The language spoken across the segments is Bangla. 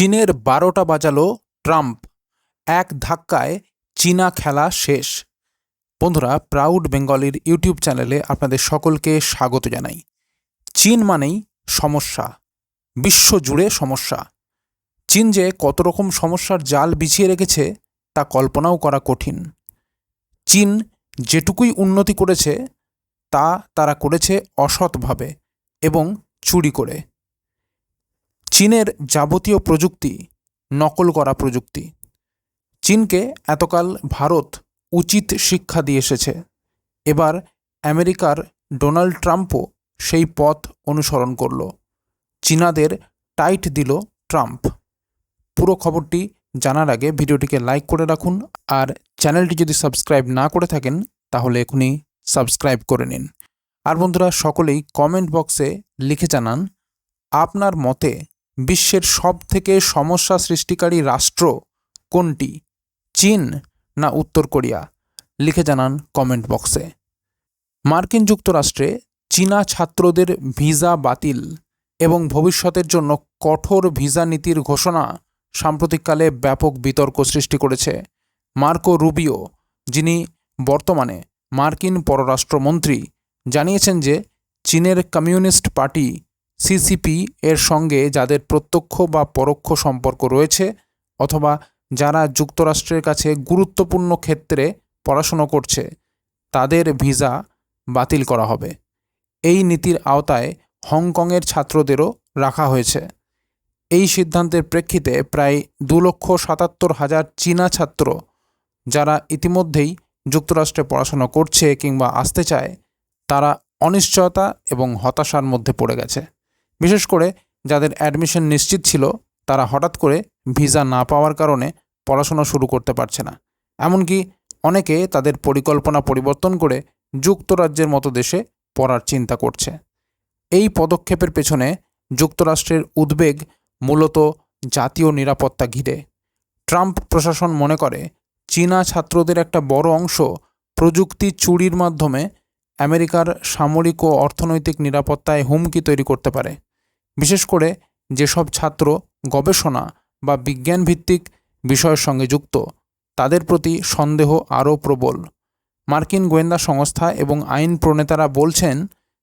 চীনের বারোটা বাজালো ট্রাম্প। এক ধাক্কায় চীনা খেলা শেষ। বন্ধুরা, প্রাউড বেঙ্গলির ইউটিউব চ্যানেলে আপনাদের সকলকে স্বাগত জানাই। চীন মানেই সমস্যা। বিশ্বজুড়ে সমস্যা। চীন যে কত রকম সমস্যার জাল বিছিয়ে রেখেছে, তা কল্পনাও করা কঠিন। চীন যেটুকুই উন্নতি করেছে, তা তারা করেছে অসৎভাবে এবং চুরি করে। চীনের যাবতীয় প্রযুক্তি নকল করা প্রযুক্তি। চীনকে এতকাল ভারত উচিত শিক্ষা দিয়ে এসেছে। এবার আমেরিকার ডোনাল্ড ট্রাম্পও সেই পথ অনুসরণ করল। চীনাদের টাইট দিল ট্রাম্প। পুরো খবরটি জানার আগে ভিডিওটিকে লাইক করে রাখুন আর চ্যানেলটি যদি সাবস্ক্রাইব না করে থাকেন, তাহলে এখনই সাবস্ক্রাইব করে নিন। আর বন্ধুরা, সকলেই কমেন্ট বক্সে লিখে জানান, আপনার মতে বিশ্বের সব থেকে সমস্যা সৃষ্টিকারী রাষ্ট্র কোনটি? চীন না উত্তর কোরিয়া? লিখে জানান কমেন্ট বক্সে। মার্কিন যুক্তরাষ্ট্রে চীনা ছাত্রদের ভিসা বাতিল এবং ভবিষ্যতের জন্য কঠোর ভিসা নীতির ঘোষণা সাম্প্রতিককালে ব্যাপক বিতর্ক সৃষ্টি করেছে মার্কো রুবিও, যিনি বর্তমানে মার্কিন পররাষ্ট্রমন্ত্রী, জানিয়েছেন যে চীনের কমিউনিস্ট পার্টি সিসিপি এর সঙ্গে যাদের প্রত্যক্ষ বা পরোক্ষ সম্পর্ক রয়েছে অথবা যারা যুক্তরাষ্ট্রের কাছে গুরুত্বপূর্ণ ক্ষেত্রে পড়াশুনো করছে, তাদের ভিসা বাতিল করা হবে। এই নীতির আওতায় হংকংয়ের ছাত্রদেরও রাখা হয়েছে। এই সিদ্ধান্তের প্রেক্ষিতে প্রায় দু লক্ষ সাতাত্তর হাজার চীনা ছাত্র যারা ইতিমধ্যেই যুক্তরাষ্ট্রে পড়াশোনা করছে কিংবা আসতে চায়, তারা অনিশ্চয়তা এবং হতাশার মধ্যে পড়ে গেছে। বিশেষ করে যাদের অ্যাডমিশন নিশ্চিত ছিল, তারা হঠাৎ করে ভিসা না পাওয়ার কারণে পড়াশোনা শুরু করতে পারছে না। এমনকি অনেকে তাদের পরিকল্পনা পরিবর্তন করে যুক্তরাজ্যের মতো দেশে পড়ার চিন্তা করছে। এই পদক্ষেপের পেছনে যুক্তরাষ্ট্রের উদ্বেগ মূলত জাতীয় নিরাপত্তা ঘিরে। ট্রাম্প প্রশাসন মনে করে, চীনা ছাত্রদের একটা বড় অংশ প্রযুক্তি চুরির মাধ্যমে আমেরিকার সামরিক ও অর্থনৈতিক নিরাপত্তায় হুমকি তৈরি করতে পারে। বিশেষ করে যেসব ছাত্র গবেষণা বা বিজ্ঞানভিত্তিক বিষয়ের সঙ্গে যুক্ত, তাদের প্রতি সন্দেহ আরও প্রবল। মার্কিন গোয়েন্দা সংস্থা এবং আইন প্রণেতারা বলছেন,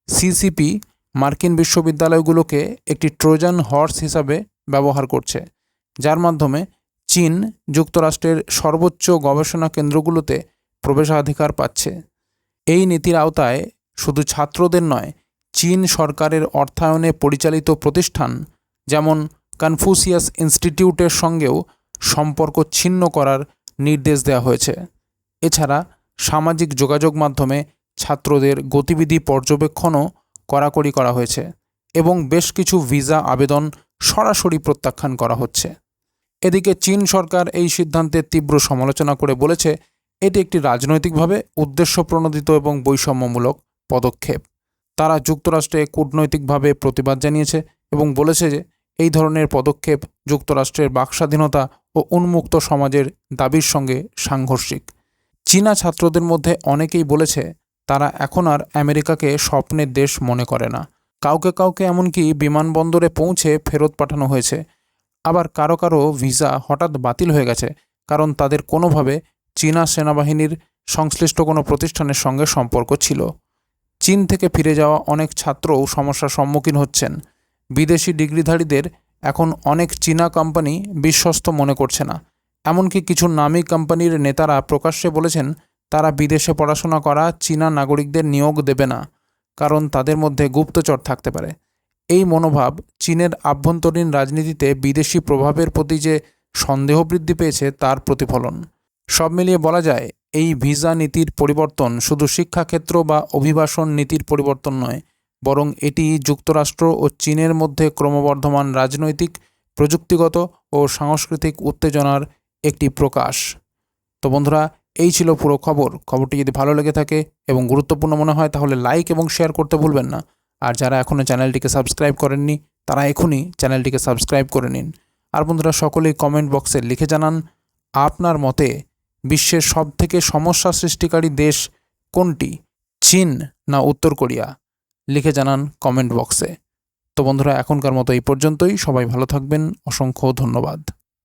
সিসিপি মার্কিন বিশ্ববিদ্যালয়গুলোকে একটি ট্রোজান হর্স হিসাবে ব্যবহার করছে, যার মাধ্যমে চীন যুক্তরাষ্ট্রের সর্বোচ্চ গবেষণা কেন্দ্রগুলোতে প্রবেশাধিকার পাচ্ছে। এই নীতির আওতায় শুধু ছাত্রদের নয় চীন সরকারের অর্থায়নে পরিচালিত প্রতিষ্ঠান, যেমন কনফুসিয়াস ইনস্টিটিউটের সঙ্গেও সম্পর্ক ছিন্ন করার নির্দেশ দেওয়া হয়েছে। এছাড়া সামাজিক যোগাযোগ মাধ্যমে ছাত্রদের গতিবিধি পর্যবেক্ষণও কড়াকড়ি করা হয়েছে এবং বেশ কিছু ভিসা আবেদন সরাসরি প্রত্যাখ্যান করা হচ্ছে। এদিকে চীন সরকার এই সিদ্ধান্তের তীব্র সমালোচনা করে বলেছে, এটি একটি রাজনৈতিকভাবে উদ্দেশ্যপ্রণোদিত এবং বৈষম্যমূলক পদক্ষেপ। তারা যুক্তরাষ্ট্রে কূটনৈতিকভাবে প্রতিবাদ জানিয়েছে এবং বলেছে যে এই ধরনের পদক্ষেপ যুক্তরাষ্ট্রের বাকস্বাধীনতা ও উন্মুক্ত সমাজের দাবির সঙ্গে সাংঘর্ষিক। চীনা ছাত্রদের মধ্যে অনেকেই বলেছে তারা এখন আর আমেরিকাকে স্বপ্নের দেশ মনে করে না। কাউকে কাউকে এমনকি বিমানবন্দরে পৌঁছে ফেরত পাঠানো হয়েছে। আবার কারও কারও ভিসা হঠাৎ বাতিল হয়ে গেছে কারণ তাদের কোনোভাবে চীনা সেনাবাহিনীর সংশ্লিষ্ট কোনো প্রতিষ্ঠানের সঙ্গে সম্পর্ক ছিল। চীন থেকে ফিরে যাওয়া অনেক ছাত্রও সমস্যার সম্মুখীন হচ্ছেন। বিদেশি ডিগ্রিধারীদের এখন অনেক চীনা কোম্পানি বিশ্বস্ত মনে করছে না। এমনকি কিছু নামী কোম্পানির নেতারা প্রকাশ্যে বলেছেন, তারা বিদেশে পড়াশোনা করা চীনা নাগরিকদের নিয়োগ দেবে না, কারণ তাদের মধ্যে গুপ্তচর থাকতে পারে। এই মনোভাব চীনের আভ্যন্তরীণ রাজনীতিতে বিদেশি প্রভাবের প্রতি যে সন্দেহ বৃদ্ধি পেয়েছে, তার প্রতিফলন। সব মিলিয়ে বলা যায়, এই ভিসা নীতির পরিবর্তন শুধু শিক্ষাক্ষেত্র বা অভিবাসন নীতির পরিবর্তন নয়, বরং এটি যুক্তরাষ্ট্র ও চীনের মধ্যে ক্রমবর্ধমান রাজনৈতিক, প্রযুক্তিগত ও সাংস্কৃতিক উত্তেজনার একটি প্রকাশ। তো বন্ধুরা, এই ছিল পুরো খবর। খবরটি যদি ভালো লেগে থাকে এবং গুরুত্বপূর্ণ মনে হয়, তাহলে লাইক এবং শেয়ার করতে ভুলবেন না। আর যারা এখনও চ্যানেলটিকে সাবস্ক্রাইব করেননি, তারা এখনই চ্যানেলটিকে সাবস্ক্রাইব করে নিন। আর বন্ধুরা, সকলেই কমেন্ট বক্সে লিখে জানান, আপনার মতে বিশ্বের সবথেকে সমস্যা সৃষ্টিকারী দেশ কোনটি? চীন না উত্তর কোরিয়া? লিখে জানান কমেন্ট বক্সে। তো বন্ধুরা, এখনকার মতো এই পর্যন্তই। সবাই ভালো থাকবেন। অসংখ্য ধন্যবাদ।